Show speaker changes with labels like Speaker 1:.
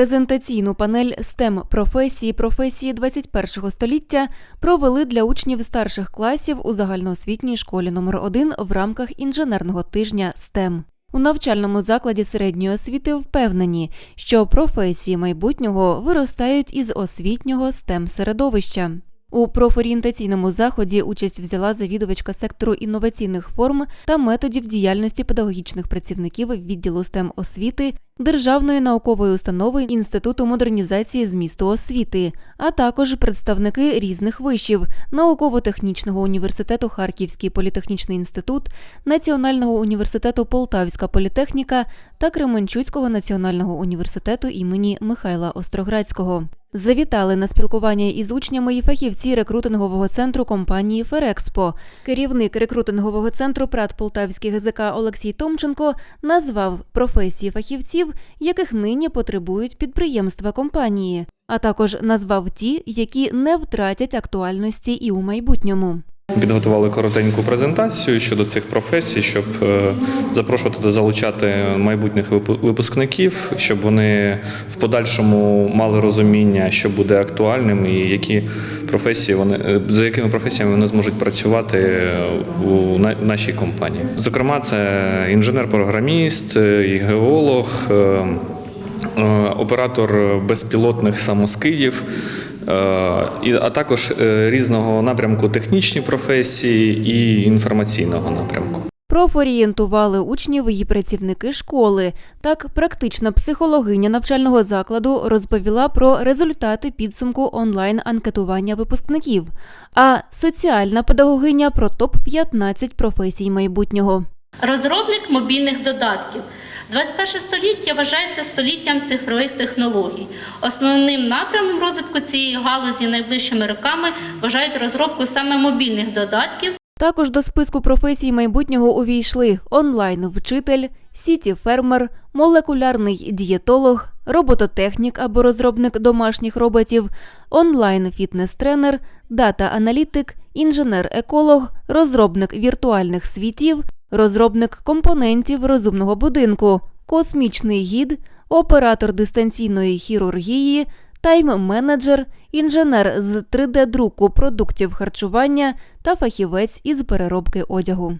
Speaker 1: Презентаційну панель STEM професії професії 21 століття провели для учнів старших класів у загальноосвітній школі номер 1 в рамках інженерного тижня STEM. У навчальному закладі середньої освіти впевнені, що професії майбутнього виростають із освітнього STEM середовища. У профорієнтаційному заході участь взяла завідувачка сектору інноваційних форм та методів діяльності педагогічних працівників відділу STEM освіти Державної наукової установи Інституту модернізації змісту освіти, а також представники різних вишів науково-технічного університету Харківський політехнічний інститут, Національного університету Полтавська політехніка та Кременчуцького національного університету імені Михайла Остроградського. Завітали на спілкування із учнями і фахівці рекрутингового центру компанії Ферекспо. Керівник рекрутингового центру ПРАТ Полтавський ГЗК Олексій Томченко назвав професії фахівців, яких нині потребують підприємства компанії, а також назвав ті, які не втратять актуальності і у майбутньому.
Speaker 2: Підготували коротеньку презентацію щодо цих професій, щоб е, запрошувати та залучати майбутніх випускників, щоб вони в подальшому мали розуміння, що буде актуальним, і які професії вони е, за якими професіями вони зможуть працювати е, у нашій компанії. Зокрема, це інженер-програміст, і геолог. Оператор безпілотних самоскидів, а також е, різного напрямку технічні професії і інформаційного напрямку.
Speaker 1: Профорієнтували учнів і працівники школи. Так, практична психологиня навчального закладу розповіла про результати підсумку онлайн-анкетування випускників, а соціальна педагогиня про топ-15 професій майбутнього.
Speaker 3: Розробник мобільних додатків. 21 століття вважається століттям цифрових технологій. Основним напрямом розвитку цієї галузі найближчими роками вважають розробку саме мобільних додатків
Speaker 1: Також до списку професій майбутнього увійшли онлайн-вчитель, сіті-фермер, молекулярний дієтолог, робототехнік або розробник домашніх роботів, онлайн-фітнес-тренер, дата-аналітик, інженер-еколог, розробник віртуальних світів, розробник компонентів розумного будинку, космічний гід, оператор дистанційної хірургії, тайм-менеджер, інженер з 3D-друку продуктів харчування та фахівець із переробки одягу.